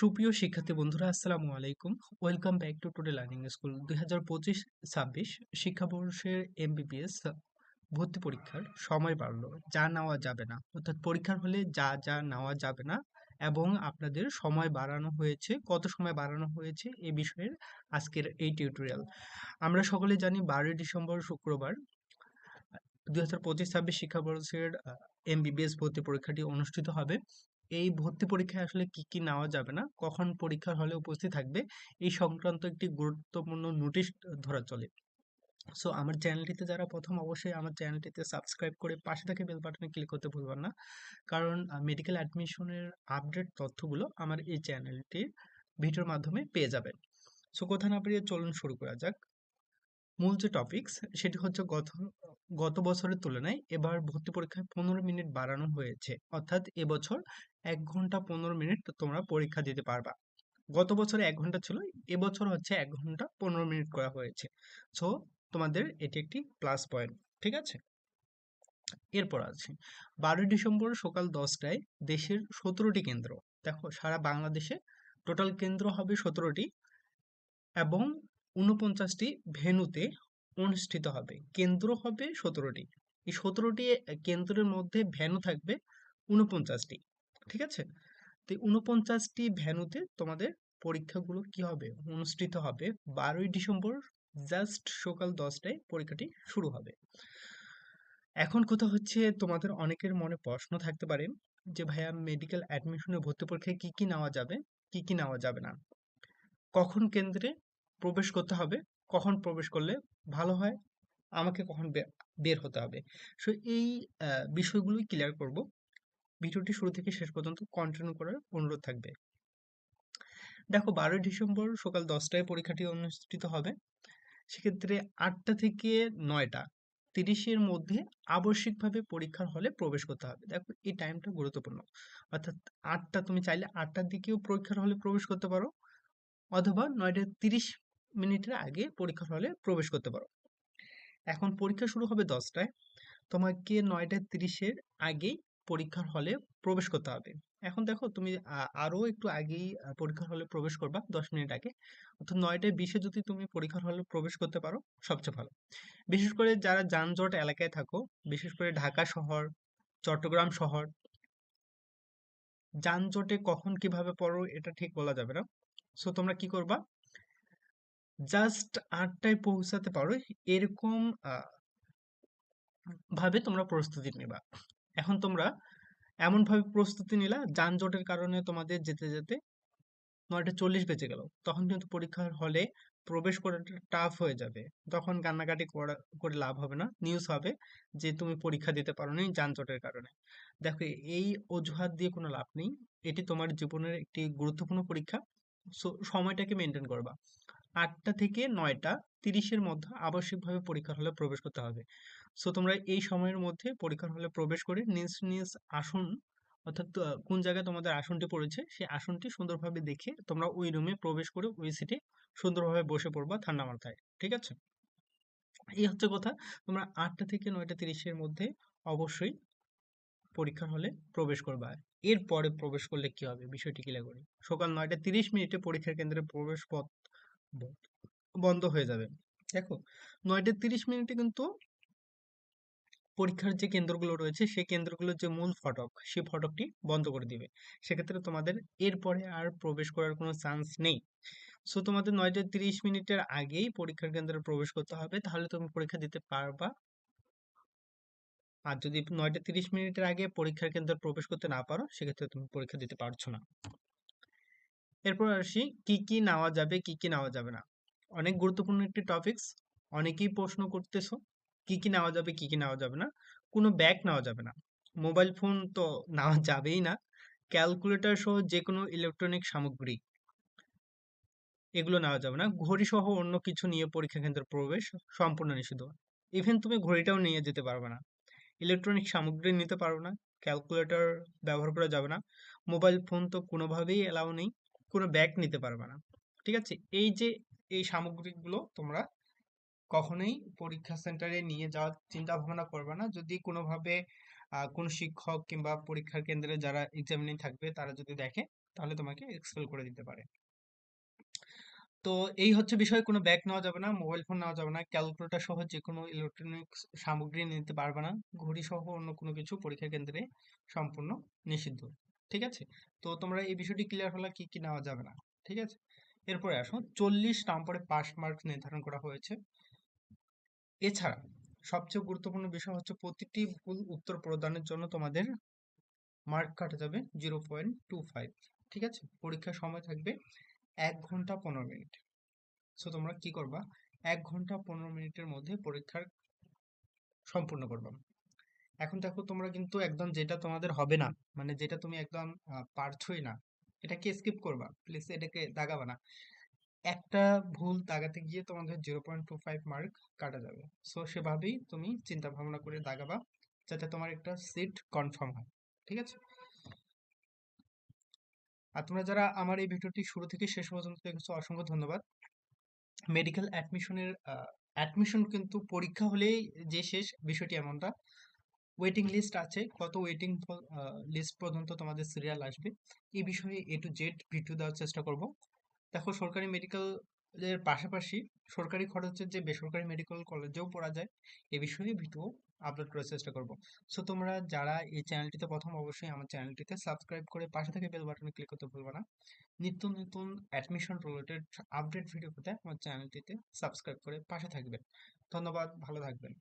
সুপ্রিয় শিক্ষার্থী বন্ধুরা, আসসালামু আলাইকুম। Welcome back to today learning school দুই হাজার পঁচিশ ছাব্বিশ শিক্ষাবর্ষের এমবিবিএস ভর্তি পরীক্ষার সময় বাড়লো। যা নেওয়া যাবে না। অর্থাৎ পরীক্ষার হলে যা যা নেওয়া যাবে না এবং আপনাদের সময় বাড়ানো হয়েছে। কত সময় বাড়ানো হয়েছে এ বিষয়ের আজকের এই টিউটোরিয়াল আমরা সকলে জানি বারোই ডিসেম্বর শুক্রবার দুই হাজার পঁচিশ ছাব্বিশ শিক্ষাবর্ষের এমবিবিএস ভর্তি পরীক্ষাটি অনুষ্ঠিত হবে। এই ভর্তি পরীক্ষায় আসলে কি কি নেওয়া যাবে না? কখন পরীক্ষার হলে উপস্থিত থাকবে? এই সংক্রান্ত একটি গুরুত্বপূর্ণ নোটিশ ধরা চলে। সো আমার চ্যানেলটিতে যারা প্রথম, অবশ্যই আমার চ্যানেলটিতে সাবস্ক্রাইব করে পাশে থাকে বেল বাটনে ক্লিক করতে ভুলবেন না। কারণ মেডিকেল অ্যাডমিশনের আপডেট তথ্যগুলো আমার এই চ্যানেলটির ভিডিওর মাধ্যমে পেয়ে যাবেন। সো কথা না পেরিয়ে চলুন শুরু করা যাক। মূল যে টপিকস সেটি হচ্ছে গত গত বছরের তুলনায় এবার ভর্তি পরীক্ষায় পনেরো মিনিট বাড়ানো হয়েছে। অর্থাৎ এবছর এক ঘণ্টা পনেরো মিনিট তোমরা পরীক্ষা দিতে পারবা। গত বছরে এক ঘণ্টা ছিল এবছর হচ্ছে এক ঘণ্টা পনেরো মিনিট করা হয়েছে। সো তোমাদের এটি একটি প্লাস পয়েন্ট ঠিক আছে? এরপর আছে, বারোই ডিসেম্বর সকাল দশটায় দেশের সতেরোটি কেন্দ্র। দেখো, সারা বাংলাদেশে টোটাল কেন্দ্র হবে সতেরোটি এবং উনপঞ্চাশটি ভেন্যুতে অনুষ্ঠিত হবে। কেন্দ্র হবে সতেরোটি। এই সতেরোটি কেন্দ্রের মধ্যে ভ্যানু থাকবে উনপঞ্চাশটি ঠিক আছে? তো উনপঞ্চাশটি ভ্যানুতে তোমাদের পরীক্ষাগুলো কি হবে? অনুষ্ঠিত হবে বারোই ডিসেম্বর, জাস্ট সকাল দশটায় পরীক্ষাটি শুরু হবে। এখন কথা হচ্ছে তোমাদের অনেকের মনে প্রশ্ন থাকতে পারে যে, ভাইয়া মেডিকেল অ্যাডমিশনে ভর্তি পরীক্ষায় কি কি নেওয়া যাবে? কি কি নেওয়া যাবে না? কখন কেন্দ্রে প্রবেশ করতে হবে। কখন প্রবেশ করলে ভালো হয়? আমাকে কখন বের হতে হবে? সো এই বিষয়গুলোই ক্লিয়ার করব। ভিডিওটি শুরু থেকে শেষ পর্যন্ত কন্টিনিউ করার অনুরোধ থাকবে। দেখো, বারোই ডিসেম্বর সকাল দশটায় পরীক্ষাটি অনুষ্ঠিত হবে। সেক্ষেত্রে আটটা থেকে নয়টা, তিরিশের মধ্যে আবশ্যিকভাবে পরীক্ষার হলে প্রবেশ করতে হবে। দেখো, এই টাইমটা গুরুত্বপূর্ণ। অর্থাৎ আটটা, তুমি চাইলে আটটার দিকেও পরীক্ষার হলে প্রবেশ করতে পারো। অথবা নয়টা তিরিশ মিনিটের আগে পরীক্ষার হলে প্রবেশ করতে পারো। এখন পরীক্ষা শুরু হবে দশটায়। তোমাকে নয়টা তিরিশের আগেই পরীক্ষার হলে প্রবেশ করতে হবে। এখন দেখো তুমি আরও একটু আগেই পরীক্ষার হলে প্রবেশ করবা দশ মিনিট আগে। অর্থাৎ নয়টায় বিশে যদি তুমি পরীক্ষার হলে প্রবেশ করতে পারো, সবচেয়ে ভালো। বিশেষ করে যারা যানজট এলাকায় থাকো, বিশেষ করে ঢাকা শহর, চট্টগ্রাম শহর, যানজটে কখন কীভাবে পড়ো এটা ঠিক বলা যাবে না। সো তোমরা কি করবা? জাস্ট আটটায় পৌঁছাতে পারো, এরকম ভাবে তোমরা প্রস্তুতি নিবা। এখন তোমরা এমন ভাবে প্রস্তুতি নিলা, যানজটের কারণে তোমাদের যেতে যেতে নয়টা চল্লিশ বেজে গেল। তখন কিন্তু পরীক্ষার হলে প্রবেশ করাটা টাফ হয়ে যাবে। তখন কান্নাকাটি করা, করে লাভ হবে না। নিউজ হবে যে তুমি পরীক্ষা দিতে পারো নি যানজটের কারণে। দেখো, এই অজুহাত দিয়ে কোনো লাভ নেই। এটি তোমার জীবনের একটি গুরুত্বপূর্ণ পরীক্ষা। সো, সময়টাকে মেনটেন করবা। আটটা থেকে নয়টা, তিরিশের মধ্যে আবশ্যিকভাবে পরীক্ষার হলে প্রবেশ করতে হবে। সো তোমরা এই সময়ের মধ্যে পরীক্ষার হলে প্রবেশ করে নিজ নিজ আসন, অর্থাৎ কোন জায়গায় তোমাদের আসনটি পড়েছে, সেই আসনটি সুন্দরভাবে দেখে তোমরা ওই রুমে প্রবেশ করে ওই সিটে সুন্দরভাবে বসে পড়বা ঠান্ডা মাথায়। ঠিক আছে? এই হচ্ছে কথা। তোমরা আটটা থেকে নয়টা, তিরিশের মধ্যে অবশ্যই পরীক্ষার হলে প্রবেশ করবা। এরপরে প্রবেশ করলে কি হবে? বিষয়টি ক্লিয়ার করি। সকাল নয়টা তিরিশ মিনিটে পরীক্ষার কেন্দ্রে প্রবেশ পথ বন্ধ হয়ে যাবে। দেখো, নয়টা তিরিশ মিনিটে কিন্তু পরীক্ষার যে কেন্দ্রগুলো রয়েছে, সেই কেন্দ্রগুলোর যে মূল ফটক, সেই ফটকটি বন্ধ করে দিবে। সেক্ষেত্রে তোমাদের এরপরে আর প্রবেশ করার কোনো চান্স নেই। সো তোমাদের নয়টা তিরিশ মিনিটের আগেই পরীক্ষার কেন্দ্রে প্রবেশ করতে হবে। তাহলে তুমি পরীক্ষা দিতে পারবা। আর যদি নয়টা তিরিশ মিনিটের আগে পরীক্ষার কেন্দ্রে প্রবেশ করতে না পারো, সেক্ষেত্রে তুমি পরীক্ষা দিতে পারছ না। এরপর আসি কি কি নেওয়া যাবে, কি কি নেওয়া যাবে না। অনেক গুরুত্বপূর্ণ একটি টপিকস অনেকেই প্রশ্ন করতেছো, কি কি নেওয়া যাবে, কি কি নেওয়া যাবে না। কোনো ব্যাগ নেওয়া যাবে না। মোবাইল ফোন তো নেওয়া যাবেই না। ক্যালকুলেটর সহ যে কোনো ইলেকট্রনিক সামগ্রী এগুলো নেওয়া যাবে না। ঘড়ি সহ অন্য কিছু নিয়ে পরীক্ষা কেন্দ্রে প্রবেশ সম্পূর্ণ নিষিদ্ধ। ইভেন তুমি ঘড়িটাও নিয়ে যেতে পারবে না। ইলেকট্রনিক সামগ্রী নিতে পারবে না। ক্যালকুলেটর ব্যবহার করা যাবে না। মোবাইল ফোন তো কোনোভাবেই এলাও নেই। কোনো ব্যাগ নিতে পারবে না। ঠিক আছে? এই যে, এই সামগ্রীগুলো তোমরা কখনোই পরীক্ষা সেন্টারে নিয়ে যাওয়ার চিন্তা ভাবনা করবে না। যদি কোনোভাবে কোনো শিক্ষক কিংবা পরীক্ষার কেন্দ্রে যারা এক্সামিনিং থাকবে, তারা যদি দেখে, তাহলে তোমাকে এক্সপেল করে দিতে পারে। তো এই হচ্ছে বিষয়, কোনো ব্যাগ নেওয়া যাবে না মোবাইল ফোন নেওয়া যাবে না ক্যালকুলেটর সহ যে কোনো ইলেকট্রনিক্স সামগ্রী নিতে পারবে না ঘড়ি সহ অন্য কোনো কিছু পরীক্ষা কেন্দ্রে সম্পূর্ণ নিষিদ্ধ। ঠিক আছে? তো তোমরা এই বিষয়টি ক্লিয়ার হলে কি কি নেওয়া যাবে না, ঠিক আছে? এরপরে আসো চল্লিশ নম্বরে পাস মার্ক নির্ধারণ করা হয়েছে। এছাড়া সবচেয়ে গুরুত্বপূর্ণ বিষয় হচ্ছে প্রতিটি ভুল উত্তর প্রদানের জন্য তোমাদের মার্ক কাটা যাবে জিরো পয়েন্ট টু ফাইভ ঠিক আছে? পরীক্ষার সময় থাকবে এক ঘণ্টা পনেরো মিনিট। সো তোমরা কি করবা? এক ঘণ্টা পনেরো মিনিটের মধ্যে পরীক্ষার সম্পূর্ণ করবা। এখন দেখো তোমরা কিন্তু একদম যেটা তোমাদের হবে না মানে যেটা তুমি একদম পারছোই না, এটাকে স্কিপ করবা প্লিজ এটাকে দাগাবা না। একটা ভুল দাগাতে গিয়ে তোমাদের zero point two five mark কাটা যাবে। সো সেভাবেই তুমি চিন্তা ভাবনা করে দাগাবা, যাতে তোমার একটা সিট কনফার্ম হয়, ঠিক আছে? আর তোমরা যারা আমার এই ভিডিওটি শুরু থেকে শেষ পর্যন্ত দেখেছ, অসংখ্য ধন্যবাদ। মেডিকেল অ্যাডমিশনের অ্যাডমিশন কিন্তু পরীক্ষা হলেই যে শেষ, বিষয়টি এমনটা। ওয়েটিং লিস্ট আছে, কত ওয়েটিং লিস্ট পর্যন্ত তোমাদের সিরিয়াল আসবে, এই বিষয়ে এ টু জেড ভিডিও দেওয়ার চেষ্টা করব। দেখো, সরকারি মেডিকেল এর পাশাপাশি সরকারি খরচের যে বেসরকারি মেডিকেল কলেজেও পড়া যায়, এ বিষয়ে ভিডিও আপলোড করার চেষ্টা করব। সো তোমরা যারা এই চ্যানেলটিতে প্রথম, অবশ্যই আমার চ্যানেলটিতে সাবস্ক্রাইব করে পাশে থেকে বেল বাটনে ক্লিক করতে ভুলবে না। নিত্য নতুন অ্যাডমিশন রিলেটেড আপডেট ভিডিও পেতে আমার চ্যানেলটিতে সাবস্ক্রাইব করে পাশে থাকবেন ধন্যবাদ, ভালো থাকবেন।